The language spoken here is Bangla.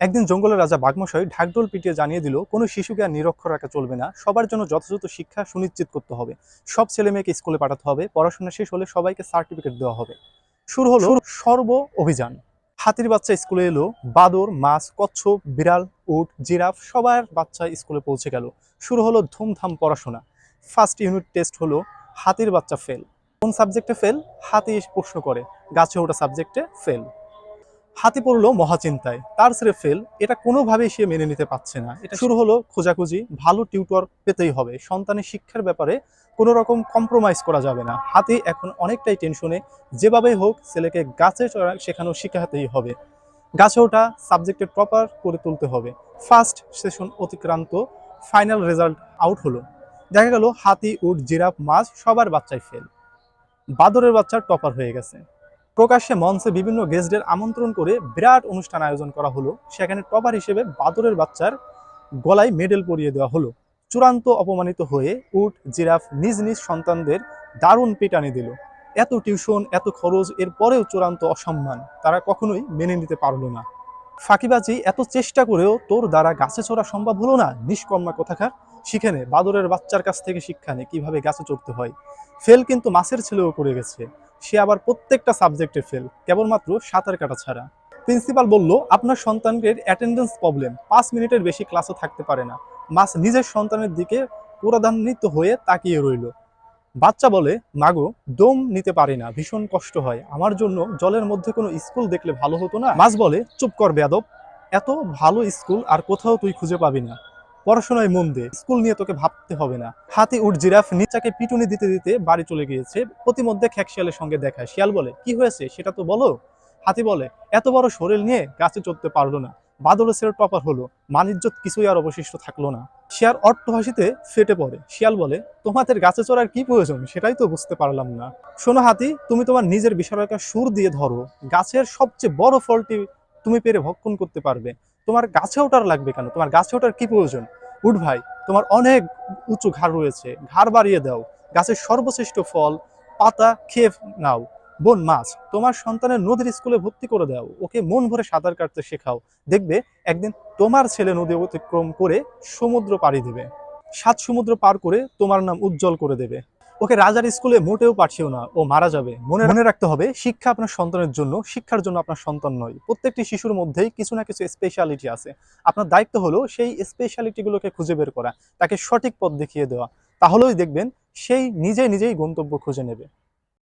একদিন জঙ্গলের রাজা বাঘমশাই ঢাকঢোল পিটিয়ে জানিয়ে দিল, কোনো শিশুকে আর নিরক্ষর রাখা চলবে না, সবার জন্য যথাযথ শিক্ষা সুনিশ্চিত করতে হবে। সব ছেলে মেয়েকে স্কুলে পাঠাতে হবে, পড়াশোনা শেষ হলে সবাইকে সার্টিফিকেট দেওয়া হবে। শুরু হলো সর্ব অভিযান। হাতির বাচ্চা স্কুলে এলো, বাদর, মাছ, কচ্ছপ, বিড়াল, উট, জিরাফ, সবার বাচ্চা স্কুলে পৌঁছে গেল। শুরু হলো ধুমধাম পড়াশোনা। ফার্স্ট ইউনিট টেস্ট হলো, হাতির বাচ্চা ফেল কোন সাবজেক্টে ফেল হাতি প্রশ্ন করে, গাছে ওঠা সাবজেক্টে ফেল হাতি পড়ল মহাচিন্তায়। তার ছেড়ে ফেল এটা কোনোভাবেই সে মেনে নিতে পারছে না। এটা শুরু হলো খোঁজাখুঁজি ভালো টিউটর পেতেই হবে। সন্তানের শিক্ষার ব্যাপারে কোনো রকম কম্প্রোমাইজ করা যাবে না। হাতি এখন অনেকটাই টেনশনে যেভাবেই হোক ছেলেকে গাছে চড়া শেখানো শেখাতেই হবে। গাছে ওঠা সাবজেক্টে প্রপার করে তুলতে হবে। ফার্স্ট সেশন অতিক্রান্ত ফাইনাল রেজাল্ট আউট হলো। দেখা গেল হাতি উট জিরাফ মাছ সবার বাচ্চায় ফেল। বাদরের বাচ্চা টপার হয়ে গেছে। প্রকাশ্যে মঞ্চে বিভিন্ন গেস্টদের আমন্ত্রণ করে বিরাট অনুষ্ঠান আয়োজন করা হলো। সেখানে টপার হিসেবে বাদরের বাচ্চার গলায় মেডেল পরিয়ে দেওয়া হলো। চূড়ান্ত অপমানিত হয়ে উট, জিরাফ নিজ নিজ সন্তানদের দারুণ পিটানি দিল। এত টিউশন, এত খরচ, এর পরেও চূড়ান্ত অসম্মান তারা কখনোই মেনে নিতে পারল না। ফাঁকিবাজি এত চেষ্টা করেও তোর দ্বারা গাছে চড়া সম্ভব হলো না? নিষ্কর্মা কথাকার শিখে নে। বাদরের বাচ্চার কাছ থেকে শিক্ষা নে, কীভাবে গাছে চড়তে হয়। ফেল কিন্তু মাছের ছেলেও করে গেছে। সে আবার প্রত্যেকটা সাবজেক্টে ফেল, কেবলমাত্র সাঁতার কাটা ছাড়া। প্রিন্সিপাল বলল, আপনার সন্তানকে অ্যাটেন্ডেন্স প্রবলেম পাঁচ মিনিটের বেশি ক্লাসে থাকতে পারে না। মাস নিজের সন্তানের দিকে পুরাধান্বিত হয়ে তাকিয়ে রইল। বাচ্চা বলে, মাগো, দম নিতে পারি না, ভীষণ কষ্ট হয়। আমার জন্য জলের মধ্যে কোনো স্কুল দেখলে ভালো হতো না? মাছ বলে, চুপ কর বেয়াদব, এত ভালো স্কুল আর কোথাও তুই খুঁজে পাবি না। পড়াশোনায় মন দে, স্কুল নিয়ে তোকে ভাবতে হবে না। হাতি উট জিরাফ নিচাকে পিটুনি দিতে দিতে বাড়ি চলে গিয়েছে। প্রতিমধ্যে খ্যাক শিয়ালের সঙ্গে দেখা। শিয়াল বলে, কি হয়েছে? সেটা তো বলো। হাতি বলে, এত বড় শরীর নিয়ে গাছে চড়তে পারল না। বাদল সের টপার হলো। মানিজ্যত কিছুই আর অবশিষ্ট থাকল না। শিয়াল অট্টহাসিতে ফেটে পড়ে। শিয়াল বলে, তোমাদের গাছে চড়ার কি প্রয়োজন? সেটাই তো বুঝতে পারলাম না। শোনো হাতি, তুমি তোমার নিজের বিষয়টা সুর দিয়ে ধরো। গাছের সবচেয়ে বড় ফলটি তুমি পেরে ভক্ষণ করতে পারবে। তোমার গাছে ওঠার লাগবে কেন? তোমার গাছে ওঠার কি প্রয়োজন? উঠ ভাই, তোমার অনেক উঁচু ঘাড় রয়েছে, ঘাড় বাড়িয়ে দাও। গাছের সর্বশ্রেষ্ঠ ফল, পাতা খেয়ে নাও। বোন, মাছ, তোমার সন্তানের নদীর স্কুলে ভর্তি করে দাও। ওকে মন ভরে সাঁতার কাটতে শেখাও। দেখবে, একদিন তোমার ছেলে নদী অতিক্রম করে সমুদ্র পাড়ি দেবে। সাত সমুদ্র পার করে তোমার নাম উজ্জ্বল করে দেবে। ওকে রাজার স্কুলে মোটেও পাঠিও না। ও মারা যাবে। মনে মনে রাখতে হবে, শিক্ষা আপনার সন্তানের জন্য, শিক্ষার জন্য আপনার সন্তান নয়। প্রত্যেকটি শিশুর মধ্যেই কিছু না কিছু স্পেশালিটি আছে। আপনার দায়িত্ব হলো সেই স্পেশালিটিগুলোকে খুঁজে বের করা, তাকে সঠিক পথ দেখিয়ে দেওয়া। তাহলেই দেখবেন, সেই নিজে নিজেই গন্তব্য খুঁজে নেবে।